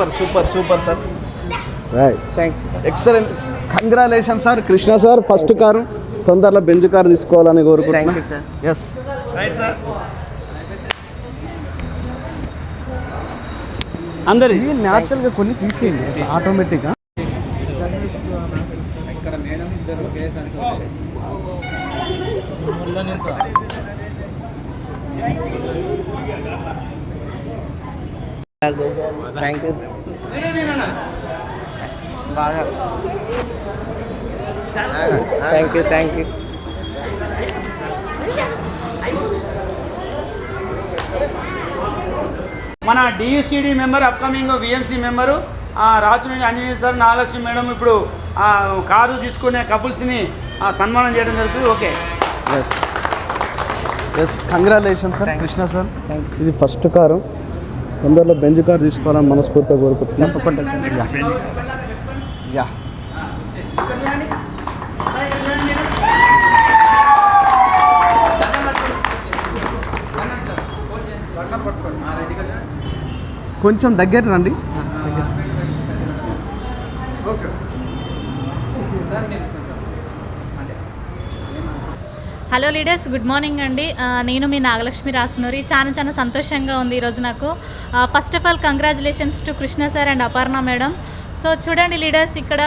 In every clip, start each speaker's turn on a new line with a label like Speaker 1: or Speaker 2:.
Speaker 1: Super super super sir.
Speaker 2: Right
Speaker 1: thank excellent congratulation sir. Krishna sir first car తొందరలో Benz car తీసుకోవాలని కోరుకుంటున్నా.
Speaker 3: Thank you, sir.
Speaker 1: Yes right sir అందరి న్యాచురల్గా కొన్ని తీసేయండి. ఆటోమేటిక్గా
Speaker 3: థ్యాంక్ యూ బాగా. థ్యాంక్ యూ థ్యాంక్ యూ
Speaker 4: మన DUCD member upcoming VMC member రాచుని Anjaneya sir Nagalakshmi madam ఇప్పుడు ఆ కారు తీసుకునే కపుల్స్ని ఆ, సన్మానం చేయడం జరుగుతుంది. Okay.
Speaker 1: Yes yes congratulation sir Krishna sir ఇది ఫస్ట్ కారు. తొందరలో బెంజ్ కార్ తీసుకోవాలని మనస్ఫూర్తిగా కోరుకుంటున్నాను.
Speaker 3: తప్పకుండా సార్.
Speaker 1: యా. కొంచెం దగ్గర రండి.
Speaker 5: హలో లీడర్స్ గుడ్ మార్నింగ్ అండి. నేను మీ నాగలక్ష్మి రాసునూరి. చాలా చాలా సంతోషంగా ఉంది ఈరోజు నాకు. First of all congratulations to Krishna sir and Aparna madam so చూడండి లీడర్స్ ఇక్కడ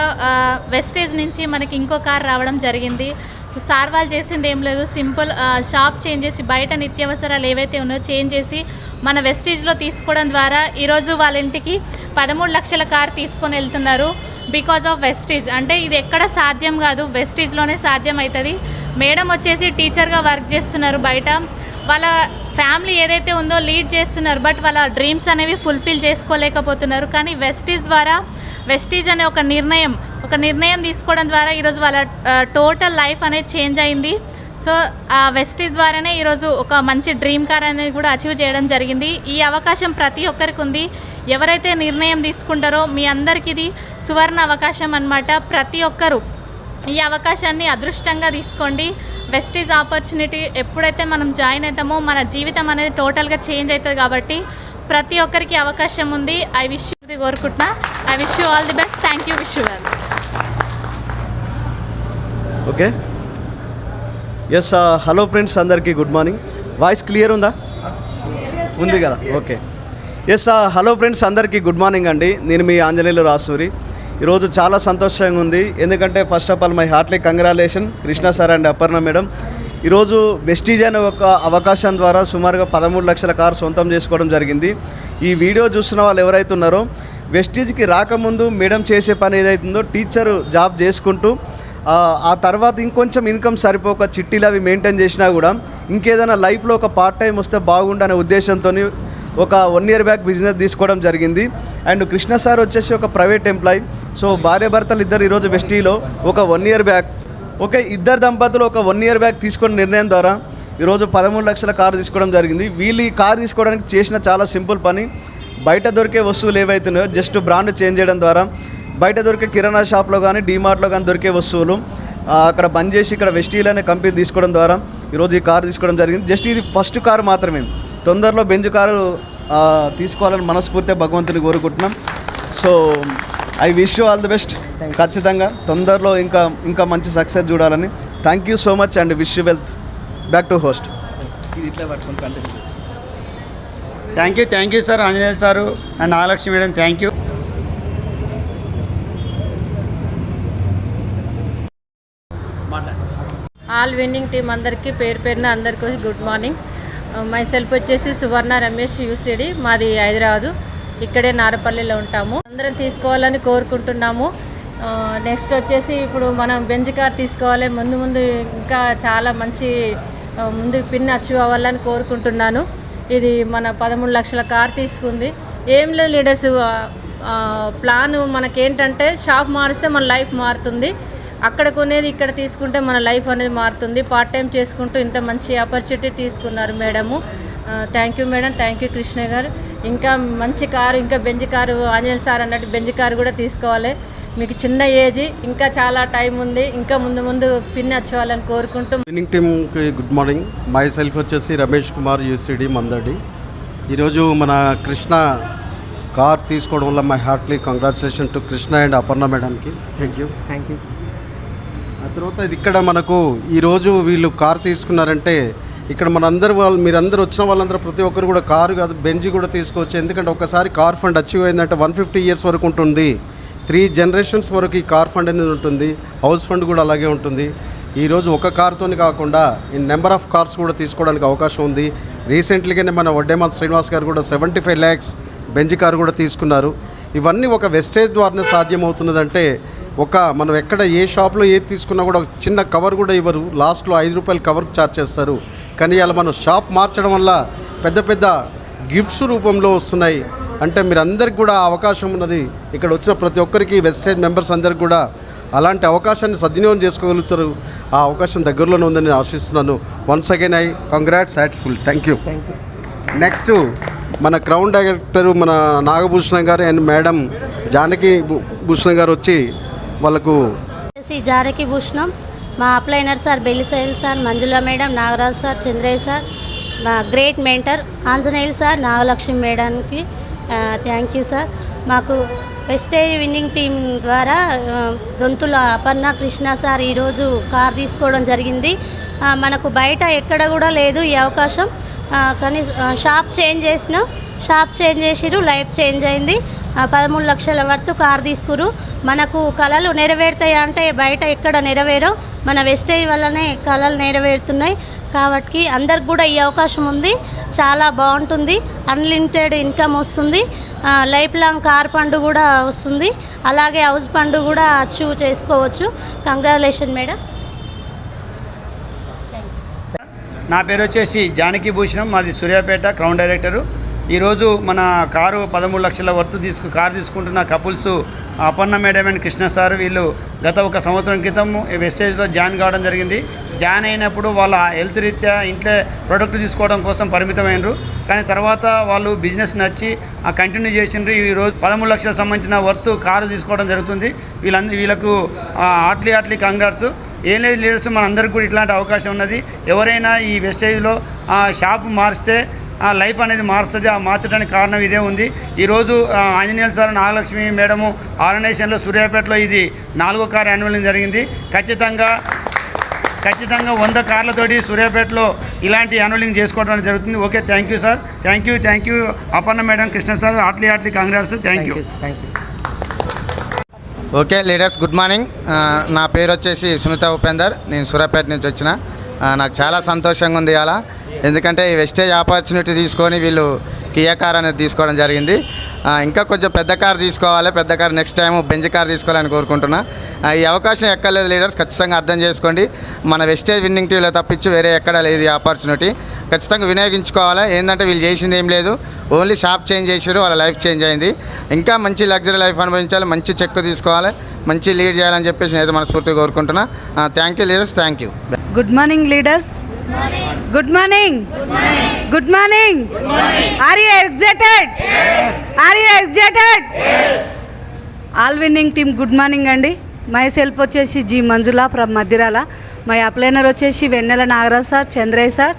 Speaker 5: వెస్టేజ్ నుంచి మనకి ఇంకో కార్ రావడం జరిగింది. సో సార్ వాళ్ళు చేసింది ఏం లేదు. సింపుల్ షాప్ చేంజ్ చేసి బయట నిత్యావసరాలు ఏవైతే ఉన్నాయో చేంజ్ చేసి మన వెస్టేజ్లో తీసుకోవడం ద్వారా ఈరోజు వాళ్ళ ఇంటికి పదమూడు లక్షల కార్ తీసుకొని వెళ్తున్నారు. బికాజ్ ఆఫ్ వెస్టేజ్ అంటే ఇది ఎక్కడ సాధ్యం కాదు. వెస్టేజ్లోనే సాధ్యం అవుతుంది. మేడం వచ్చేసి టీచర్గా వర్క్ చేస్తున్నారు బయట. వాళ్ళ ఫ్యామిలీ ఏదైతే ఉందో లీడ్ చేస్తున్నారు బట్ వాళ్ళ డ్రీమ్స్ అనేవి ఫుల్ఫిల్ చేసుకోలేకపోతున్నారు. కానీ వెస్టీజ్ ద్వారా వెస్టీజ్ అనే ఒక నిర్ణయం ఒక నిర్ణయం తీసుకోవడం ద్వారా ఈరోజు వాళ్ళ టోటల్ లైఫ్ అనేది చేంజ్ అయింది. సో ఆ వెస్టీజ్ ద్వారానే ఈరోజు ఒక మంచి డ్రీమ్ కార్ అనేది కూడా అచీవ్ చేయడం జరిగింది. ఈ అవకాశం ప్రతి ఒక్కరికి ఉంది. ఎవరైతే నిర్ణయం తీసుకుంటారో మీ అందరికీ ఇది సువర్ణ అవకాశం అన్నమాట. ప్రతి ఒక్కరూ ఈ అవకాశాన్ని అదృష్టంగా తీసుకోండి. వెస్టీజ్ ఆపర్చునిటీ ఎప్పుడైతే మనం జాయిన్ అవుతామో మన జీవితం అనేది టోటల్గా చేంజ్ అవుతుంది కాబట్టి ప్రతి ఒక్కరికి అవకాశం ఉంది. ఐ విష్ ఇది కోరుకుంటున్నా. I wish you all the best thank you wish you well
Speaker 1: okay yes hello friends అందరికీ గుడ్ మార్నింగ్ వాయిస్ క్లియర్ ఉందా? ఉంది కదా. ఓకే ఎస్ హలో ఫ్రెండ్స్ అందరికీ గుడ్ మార్నింగ్ అండి. నేను మీ ఆంజనేయులు రాసూరి. ఈరోజు చాలా సంతోషంగా ఉంది. ఎందుకంటే first of all my heartly congratulation Krishna sir and Aparna madam ఈరోజు వెస్టీజ్ అనే ఒక అవకాశం ద్వారా సుమారుగా పదమూడు లక్షల కారు సొంతం చేసుకోవడం జరిగింది. ఈ వీడియో చూస్తున్న వాళ్ళు ఎవరైతే ఉన్నారో వెస్టీజ్కి రాకముందు మేడం చేసే పని ఏదైతుందో టీచర్ జాబ్ చేసుకుంటూ ఆ, ఆ తర్వాత ఇంకొంచెం ఇన్కమ్ సరిపోక చిట్టీలు అవి మెయింటైన్ చేసినా కూడా ఇంకేదైనా లైఫ్లో ఒక పార్ట్ టైం వస్తే బాగుండనే ఉద్దేశంతో ఒక వన్ ఇయర్ బ్యాక్ బిజినెస్ తీసుకోవడం జరిగింది. అండ్ కృష్ణ సార్ వచ్చేసి ఒక ప్రైవేట్ ఎంప్లాయ్ సో భార్య భర్తలు ఇద్దరు ఈరోజు వెస్టీలో ఒక వన్ ఇయర్ బ్యాక్ ఓకే ఇద్దరు దంపతులు ఒక వన్ ఇయర్ బ్యాక్ తీసుకున్న నిర్ణయం ద్వారా ఈరోజు పదమూడు లక్షల కారు తీసుకోవడం జరిగింది. వీళ్ళు ఈ కారు తీసుకోవడానికి చేసిన చాలా సింపుల్ పని. బయట దొరికే వస్తువులు ఏవైతున్నాయో జస్ట్ బ్రాండ్ చేంజ్ చేయడం ద్వారా బయట దొరికే కిరాణా షాప్లో కానీ డీమార్ట్లో కానీ దొరికే వస్తువులు అక్కడ బంద్ చేసి ఇక్కడ వెస్టీల్ అనే కంపెనీ తీసుకోవడం ద్వారా ఈరోజు ఈ కారు తీసుకోవడం జరిగింది. జస్ట్ ఇది ఫస్ట్ కారు మాత్రమే. తొందరలో బెంజ్ కారు ఆ, తీసుకోవాలని మనస్ఫూర్తిగా భగవంతుని కోరుకుంటున్నాం. So I wish you all the best. ఖచ్చితంగా తొందరలో ఇంకా ఇంకా మంచి సక్సెస్ చూడాలని. Thank you so much and wish you wealth back to host ఇది ఇట్లా పట్టుకొని continue
Speaker 4: thank you thank you sir Anjaneya sir and Nagalakshmi madam thank you
Speaker 6: all winning team అందరికీ పేరు పేరున అందరికీ గుడ్ మార్నింగ్. మై సెల్ఫ్ వచ్చేసి సువర్ణ Ramesh UCD మాది హైదరాబాదు. ఇక్కడే నారపల్లిలో ఉంటాము. అందరం తీసుకోవాలని కోరుకుంటున్నాము. నెక్స్ట్ వచ్చేసి ఇప్పుడు మనం బెంజ్ కార్ తీసుకోవాలి. ముందు ముందు ఇంకా చాలా మంచి ముందు పిన్ అచీవ్ అవ్వాలని కోరుకుంటున్నాను. ఇది మన పదమూడు లక్షల కార్ తీసుకుంది. ఏం లేదు లీడర్స్ ప్లాన్ మనకేంటంటే షాప్ మారిస్తే మన లైఫ్ మారుతుంది. అక్కడ కొనేది ఇక్కడ తీసుకుంటే మన లైఫ్ అనేది మారుతుంది. పార్ట్ టైం చేసుకుంటూ ఇంత మంచి ఆపర్చునిటీ తీసుకున్నారు madam. Thank you madam. Thank you Krishna గారు. ఇంకా మంచి కారు ఇంకా బెంజ్ కారు ఆంజనేయ సార్ అన్నట్టు బెంజ్ కారు కూడా తీసుకోవాలి. మీకు చిన్న ఏజ్ ఇంకా చాలా టైం ఉంది. ఇంకా ముందు ముందు పిన్ వచ్చేవాళ్ళని కోరుకుంటూ
Speaker 2: విన్నింగ్ టీమ్కి గుడ్ మార్నింగ్ మై సెల్ఫ్ వచ్చేసి రమేష్ కుమార్ యూసిడి మందడి. ఈరోజు మన కృష్ణ కార్ తీసుకోవడం వల్ల my heartly congratulation to Krishna and Aparna మేడంకి. థ్యాంక్ యూ
Speaker 3: థ్యాంక్ యూ
Speaker 2: ఆ తర్వాత ఇది ఇక్కడ మనకు ఈరోజు వీళ్ళు కార్ తీసుకున్నారంటే ఇక్కడ మనందరూ వాళ్ళు మీరందరూ వచ్చిన వాళ్ళందరూ ప్రతి ఒక్కరు కూడా కారు కాదు బెంజి కూడా తీసుకోవచ్చు. ఎందుకంటే ఒకసారి కార్ ఫండ్ అచీవ్ అయిందంటే వన్ ఫిఫ్టీ ఇయర్స్ వరకు ఉంటుంది. త్రీ జనరేషన్స్ వరకు ఈ కార్ ఫండ్ అనేది ఉంటుంది. హౌస్ ఫండ్ కూడా అలాగే ఉంటుంది. ఈరోజు ఒక కార్తోనే కాకుండా ఈ నెంబర్ ఆఫ్ కార్స్ కూడా తీసుకోవడానికి అవకాశం ఉంది. రీసెంట్లీగానే మన వడ్డేమాల్ శ్రీనివాస్ గారు కూడా seventy five lakhs Benz car కూడా తీసుకున్నారు. ఇవన్నీ ఒక వెస్టేజ్ ద్వారానే సాధ్యమవుతున్నదంటే ఒక మనం ఎక్కడ ఏ షాప్లో ఏది తీసుకున్నా కూడా ఒక చిన్న కవర్ కూడా ఇవ్వరు. లాస్ట్లో ఐదు రూపాయలు కవర్ ఛార్జ్ చేస్తారు. కానీ అలా మనం షాప్ మార్చడం వల్ల పెద్ద పెద్ద గిఫ్ట్స్ రూపంలో వస్తున్నాయి. అంటే మీరు అందరికి కూడా అవకాశం ఉన్నది. ఇక్కడ వచ్చిన ప్రతి ఒక్కరికి వెస్టేజ్ మెంబర్స్ అందరికి కూడా అలాంటి అవకాశాన్ని సద్వినియోగం చేసుకోగలుగుతారు. ఆ అవకాశం దగ్గరలోనే ఉందని నేను ఆశిస్తున్నాను. Once again I congrats heartful thank you
Speaker 3: thank you
Speaker 2: next మన క్రౌన్ డైరెక్టర్ మన నాగభూషణం గారు అండ్ మేడం జానకి భూ- భూషణం గారు వచ్చి వాళ్ళకు
Speaker 7: జానకి భూషణం మా upliner sir బెల్లిసైల్ sir Manjula madam Nagaraj sir Chandraiah sir మా great mentor Anjaneyulu sir Nagalakshmi మేడానికి thank you sir మాకు వెస్టేజ్ విన్నింగ్ టీం ద్వారా దొంతుల అపర్ణ కృష్ణ సార్ ఈరోజు కార్ తీసుకోవడం జరిగింది. మనకు బయట ఎక్కడ కూడా లేదు ఈ అవకాశం. కానీ షాప్ చేంజ్ చేసినాం. షాప్ చేంజ్ చేసిరు లైఫ్ చేంజ్ అయింది. పదమూడు లక్షల వరకు కార్ తీసుకురు. మనకు కళలు నెరవేరుతాయి అంటే బయట ఎక్కడ నెరవేరో మన వెస్టేజ్ వల్లనే కళలు నెరవేరుతున్నాయి. కాబట్టి అందరికి కూడా ఈ అవకాశం ఉంది. చాలా బాగుంటుంది. అన్లిమిటెడ్ ఇన్కమ్ వస్తుంది. లైఫ్ లాంగ్ కార్ పండు కూడా వస్తుంది. అలాగే హౌస్ పండు కూడా అచీవ్ చేసుకోవచ్చు. కంగ్రాచులేషన్ మేడం
Speaker 8: నా పేరు వచ్చేసి జానకి భూషణం. మాది సూర్యాపేట క్రౌన్ డైరెక్టరు ఈరోజు మన కారు పదమూడు లక్షల వర్త్ తీసుకు కారు తీసుకుంటున్న couples Aparna madam and Krishna sir వీళ్ళు గత ఒక సంవత్సరం క్రితం వెస్టేజ్లో జాయిన్ కావడం జరిగింది. జాయిన్ అయినప్పుడు వాళ్ళ హెల్త్ రీత్యా ఇంట్లో ప్రొడక్ట్ తీసుకోవడం కోసం పరిమితమైనరు కానీ తర్వాత వాళ్ళు బిజినెస్ నచ్చి కంటిన్యూ చేసిండ్రు. ఈరోజు పదమూడు లక్షలకు సంబంధించిన వర్త్ కారు తీసుకోవడం జరుగుతుంది. వీళ్ళందరూ వీళ్ళకు ఆట్లీ ఆట్లీ కంగ్రాట్స్. ఏం లేదు లీడర్స్ మనందరికీ కూడా ఇట్లాంటి అవకాశం ఉన్నది. ఎవరైనా ఈ వెస్టేజ్లో ఆ షాప్ మారిస్తే ఆ లైఫ్ అనేది మారుస్తుంది. ఆ మార్చడానికి కారణం ఇదే ఉంది. ఈరోజు ఆంజనేయుల సార్ నాగలక్ష్మి మేడము ఆర్గనైజేషన్లో సూర్యాపేటలో ఇది నాలుగో కార్ యాన్యువల్ జరిగింది. ఖచ్చితంగా ఖచ్చితంగా వంద కార్లతోటి సూర్యాపేటలో ఇలాంటి యాన్యువలింగ్ చేసుకోవడం జరుగుతుంది. Okay thank you sir. Thank you thank you. Aparna madam Krishna sir Attlee Attlee congrats thank you.
Speaker 3: Thank you
Speaker 9: okay leaders good morning నా పేరు వచ్చేసి సునీత ఉపేందర్. నేను సూర్యాపేట నుంచి వచ్చిన. నాకు చాలా సంతోషంగా ఉంది అలా ఎందుకంటే ఈ వెస్టేజ్ ఆపర్చునిటీ తీసుకొని వీళ్ళు కియా కార్ అనేది తీసుకోవడం జరిగింది. ఇంకా కొంచెం పెద్ద కార్ తీసుకోవాలి పెద్ద car next time Benz car తీసుకోవాలని కోరుకుంటున్నా. ఈ అవకాశం ఎక్కర్లేదు లీడర్స్ ఖచ్చితంగా అర్థం చేసుకోండి. మన వెస్టేజ్ విన్నింగ్ టీంలో తప్పించి వేరే ఎక్కడా లేదు ఈ ఆపర్చునిటీ ఖచ్చితంగా వినియోగించుకోవాలి ఏంటంటే వీళ్ళు చేసింది ఏం లేదు. ఓన్లీ షాప్ చేంజ్ చేసారు వాళ్ళ లైఫ్ చేంజ్ అయింది. ఇంకా మంచి లగ్జరీ లైఫ్ అనుభవించాలి మంచి చెక్ తీసుకోవాలి మంచి లీడ్ చేయాలని చెప్పేసి నేనైతే మనస్ఫూర్తిగా కోరుకుంటున్నా. Thank you leaders thank you
Speaker 10: good morning leaders good morning good morning are you excited are you excited all winning team good morning అండి. మై సెల్ఫ్ వచ్చేసి G Manjula from Madhyarala my అప్లైనర్ వచ్చేసి Vennela Nagaraj sir Chandraiah sir.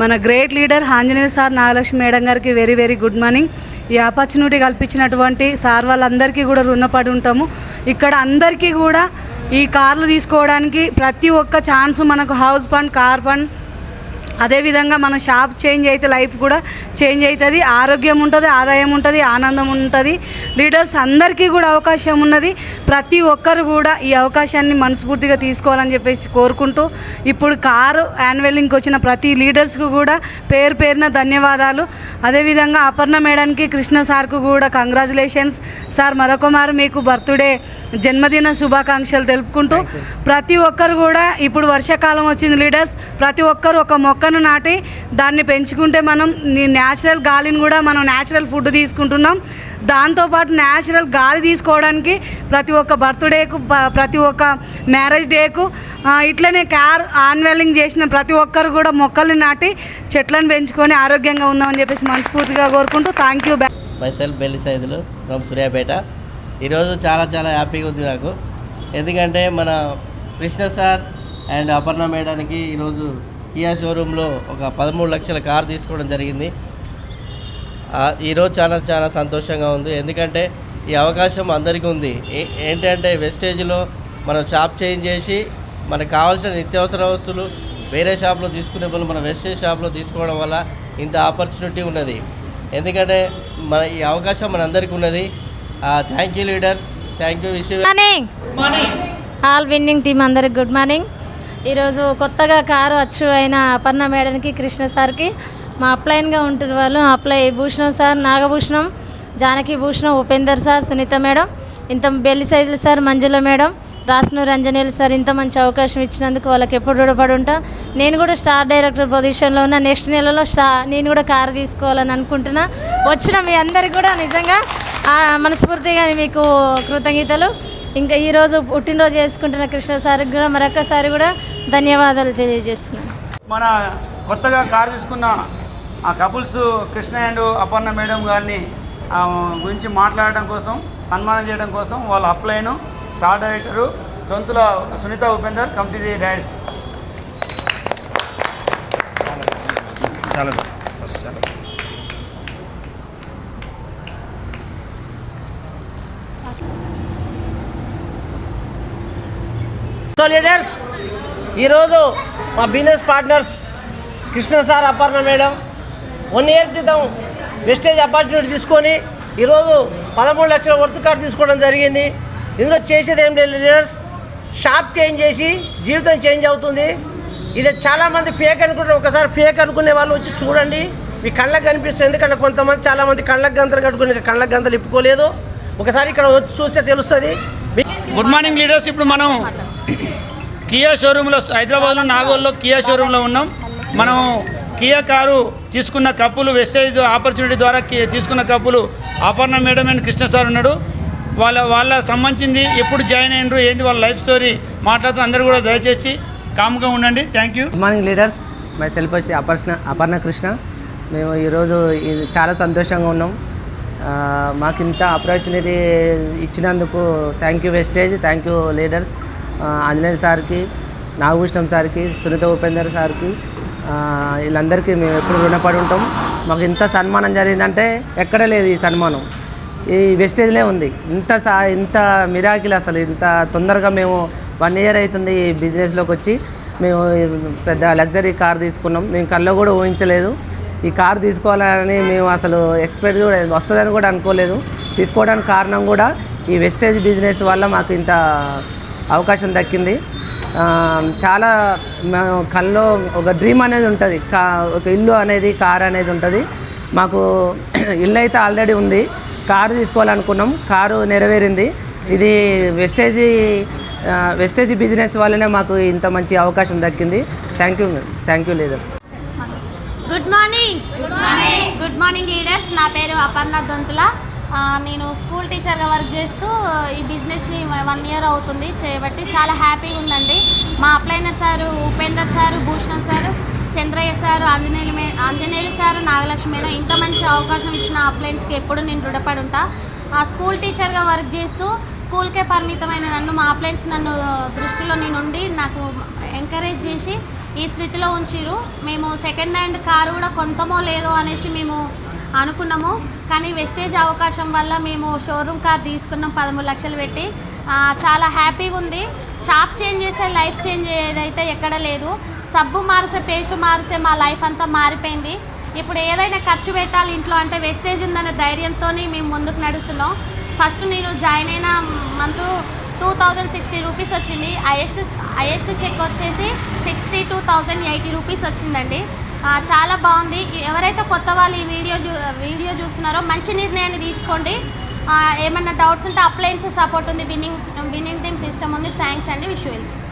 Speaker 10: మన great leader Anjaneya sir Nagalakshmi madam గారికి very very good morning ఈ opportunity కల్పించినటువంటి sir వాళ్ళందరికీ కూడా రుణపడి ఉంటాము. ఇక్కడ అందరికీ కూడా ఈ కార్లు తీసుకోవడానికి ప్రతి ఒక్క ఛాన్స్ మనకు హౌస్ ఫండ్ కార్ ఫండ్ అదేవిధంగా మన షాప్ చేంజ్ అయితే లైఫ్ కూడా చేంజ్ అవుతుంది ఆరోగ్యం ఉంటుంది ఆదాయం ఉంటుంది ఆనందం ఉంటుంది. లీడర్స్ అందరికీ కూడా అవకాశం ఉన్నది. ప్రతి ఒక్కరు కూడా ఈ అవకాశాన్ని మనస్ఫూర్తిగా తీసుకోవాలని చెప్పేసి కోరుకుంటూ ఇప్పుడు కారు యాన్యువలింగ్కి వచ్చిన ప్రతి లీడర్స్కి కూడా పేరు పేరున ధన్యవాదాలు. అదేవిధంగా అపర్ణ మేడానికి కృష్ణ సార్కు కూడా కంగ్రాచులేషన్స్. సార్ మరొకమారు మీకు బర్త్డే జన్మదిన శుభాకాంక్షలు తెలుపుకుంటూ ప్రతి ఒక్కరు కూడా ఇప్పుడు వర్షాకాలం వచ్చింది లీడర్స్. ప్రతి ఒక్కరు ఒక మొక్కను నాటి దాన్ని పెంచుకుంటే మనం న్యాచురల్ గాలిని కూడా మనం న్యాచురల్ ఫుడ్ తీసుకుంటున్నాం. దాంతోపాటు న్యాచురల్ గాలి తీసుకోవడానికి ప్రతి ఒక్క బర్త్డేకు ప్రతి ఒక్క మ్యారేజ్ డేకు ఇట్లనే కార్ ఆన్వెల్లింగ్ చేసిన ప్రతి ఒక్కరు కూడా మొక్కల్ని నాటి చెట్లను పెంచుకొని ఆరోగ్యంగా ఉందామని చెప్పేసి మనస్ఫూర్తిగా కోరుకుంటూ thank you
Speaker 11: myself Belli Saidulu from Suryapet ఈరోజు చాలా చాలా హ్యాపీగా ఉంది నాకు. ఎందుకంటే మన కృష్ణ సార్ అండ్ అపర్ణ మేడానికి ఈరోజు కియా షోరూంలో ఒక పదమూడు లక్షల కార్ తీసుకోవడం జరిగింది. ఆ, ఈరోజు చాలా చాలా సంతోషంగా ఉంది. ఎందుకంటే ఈ అవకాశం అందరికీ ఉంది. ఏ- ఏంటంటే వెస్టేజ్లో మనం షాప్ చేంజ్ చేసి మనకు కావాల్సిన నిత్యావసర వస్తువులు వేరే షాప్లో తీసుకునే బదులు మన వెస్టేజ్ షాప్లో తీసుకోవడం వల్ల ఇంత ఆపర్చునిటీ ఉన్నది. ఎందుకంటే మన ఈ అవకాశం మనందరికీ ఉన్నది. Thank you leader thank you wish
Speaker 12: morning all winning team అందరికి గుడ్ మార్నింగ్ ఈరోజు కొత్తగా కారు అచ్చు అయిన అపర్ణ మేడంకి కృష్ణ సార్కి మా అప్లైన్గా ఉంటున్న వాళ్ళు apply Bhushanam sir Nagabhushanam Janaki Bhushanam Upender sir Sunitha madam ఇంత బెల్లి సైదులు సార్ మంజుల మేడం రాసిన అంజనేయులు సార్ ఇంత మంచి అవకాశం ఇచ్చినందుకు వాళ్ళకి ఎప్పుడు రుణపడి ఉంటా. నేను కూడా స్టార్ డైరెక్టర్ పొజిషన్లో ఉన్న. నెక్స్ట్ నెలలో స్టా నేను కూడా కారు తీసుకోవాలని అనుకుంటున్నా. వచ్చిన మీ అందరికి కూడా నిజంగా మనస్ఫూర్తిగా మీకు కృతజ్ఞతలు. ఇంకా ఈరోజు పుట్టినరోజు చేసుకుంటున్న కృష్ణ సార్కి కూడా మరొకసారి కూడా ధన్యవాదాలు తెలియజేస్తున్నాను.
Speaker 4: మన కొత్తగా కారు తీసుకున్న ఆ couples Krishna and Aparna madam గారిని గురించి మాట్లాడడం కోసం సన్మానం చేయడం కోసం వాళ్ళ అప్లైను star director Donthula Sunitha Upender committee directs చాలా ఫస్ట్ చాలా.
Speaker 11: లీడర్స్ ఈరోజు మా business partners Krishna sir Aparna madam one year క్రితం వెస్టేజ్ అపార్చునిటీ తీసుకొని ఈరోజు పదమూడు లక్షల వర్త్ కార్డు తీసుకోవడం జరిగింది. ఇందులో చేసేది ఏం లేదు లీడర్స్ షాప్ చేంజ్ చేసి జీవితం చేంజ్ అవుతుంది. ఇది చాలామంది ఫేక్ అనుకుంటారు ఒకసారి ఫేక్ అనుకునే వాళ్ళు వచ్చి చూడండి. మీ కళ్ళకు కనిపిస్తుంది ఎందుకంటే కొంతమంది చాలామంది కళ్ళకు గంతలు కట్టుకుని కళ్ళకు గంతలు ఇప్పుకోలేదు. ఒకసారి ఇక్కడ వచ్చి చూస్తే తెలుస్తుంది
Speaker 4: గుడ్ మార్నింగ్ లీడర్స్. ఇప్పుడు మనం కియా షోరూంలో హైదరాబాద్లో నాగోల్లో కియా షోరూంలో ఉన్నాం. మనం కియా కారు తీసుకున్న కప్పులు వెస్టేజ్ ఆపర్చునిటీ ద్వారా తీసుకున్న కప్పులు Aparna madam and Krishna sir ఉన్నాడు. వాళ్ళ వాళ్ళ సంబంధించింది ఎప్పుడు జాయిన్ అయినరు ఏంది వాళ్ళ లైఫ్ స్టోరీ మాట్లాడుతూ అందరూ కూడా దయచేసి కామ్గా ఉండండి. Thank you
Speaker 3: good morning leaders myself వచ్చి అపర్ణ అపర్ణ కృష్ణ మేము ఈరోజు చాలా సంతోషంగా ఉన్నాం. మాకు ఇంత ఆపర్చునిటీ ఇచ్చినందుకు thank you Vestige thank you leaders Anjaneya సార్కి నాగభూషణం సార్కి సునీత ఉపేందర్ సార్కి వీళ్ళందరికీ మేము ఎప్పుడు రుణపడి ఉంటాం. మాకు ఇంత సన్మానం జరిగిందంటే ఎక్కడ లేదు ఈ సన్మానం. ఈ వెస్టేజ్లే ఉంది. ఇంత సా ఇంత మిరాకిల్ అసలు ఇంత తొందరగా మేము వన్ ఇయర్ అవుతుంది ఈ బిజినెస్లోకి వచ్చి. మేము పెద్ద లగ్జరీ కార్ తీసుకున్నాం. మేము కళ్ళలో కూడా ఊహించలేదు. ఈ కార్ తీసుకోవాలని మేము అసలు ఎక్స్పెక్ట్ కూడా వస్తుందని కూడా అనుకోలేదు. తీసుకోవడానికి కారణం కూడా ఈ వెస్టేజ్ బిజినెస్ వల్ల మాకు ఇంత అవకాశం దక్కింది. చాలా మేము కల్లో ఒక డ్రీమ్ అనేది ఉంటుంది. కా ఒక ఇల్లు అనేది కార్ అనేది ఉంటుంది. మాకు ఇల్లు అయితే ఆల్రెడీ ఉంది. కారు తీసుకోవాలనుకున్నాం. కారు నెరవేరింది. ఇది వెస్టేజీ వెస్టేజ్ వెస్టేజీ బిజినెస్ వల్లనే మాకు ఇంత మంచి అవకాశం దక్కింది. Thank you thank you leaders
Speaker 12: good morning good morning good morning leaders నా పేరు అపర్ణ దొంతుల. నేను స్కూల్ టీచర్గా వర్క్ చేస్తూ ఈ బిజినెస్ని వన్ ఇయర్ అవుతుంది చేయబట్టి చాలా హ్యాపీగా ఉందండి. మా అప్లైనర్ sir Upender sir Bhushan sir Chandraiah sir Anjaneyulu మే ఆంజనేయులు సారు నాగలక్ష్మి మేడం ఇంత మంచి అవకాశం ఇచ్చిన అప్లైన్స్కి ఎప్పుడు నేను రుణపడి ఉంటా ఆ స్కూల్ టీచర్గా వర్క్ చేస్తూ స్కూల్కే పరిమితమైన నన్ను మా అప్లైన్స్ నన్ను దృష్టిలో నేను ఉండి నాకు ఎంకరేజ్ చేసి ఈ స్థితిలో ఉంచిరు మేము సెకండ్ హ్యాండ్ కారు కూడా కొంతమో లేదో అనేసి మేము అనుకున్నాము. కానీ వెస్టేజ్ అవకాశం వల్ల మేము షోరూమ్ కార్ తీసుకున్నాం పదమూడు లక్షలు పెట్టి. చాలా హ్యాపీగా ఉంది షాప్ చేంజ్ చేసే లైఫ్ చేంజ్ ఏదైతే ఎక్కడ లేదు. సబ్బు మారిసే పేస్ట్ మారిసే మా లైఫ్ అంతా మారిపోయింది. ఇప్పుడు ఏదైనా ఖర్చు పెట్టాలి ఇంట్లో అంటే వెస్టేజ్ ఉందనే ధైర్యంతో మేము ముందుకు నడుస్తున్నాం. ఫస్ట్ నేను జాయిన్ అయిన month two thousand sixty rupees వచ్చింది. హైయెస్ట్ హైయెస్ట్ చెక్ వచ్చేసి sixty two thousand eighty rupees వచ్చిందండి. చాలా బాగుంది. ఎవరైతే కొత్త వాళ్ళు ఈ వీడియో చూ వీడియో చూస్తున్నారో మంచి నిర్ణయాన్ని తీసుకోండి. ఏమన్నా డౌట్స్ ఉంటే అప్లయన్స్ సపోర్ట్ ఉంది. బిన్నింగ్ బిన్నింగ్ టీమ్ సిస్టమ్ ఉంది. థ్యాంక్స్ అండి. విష్ వెళ్తాం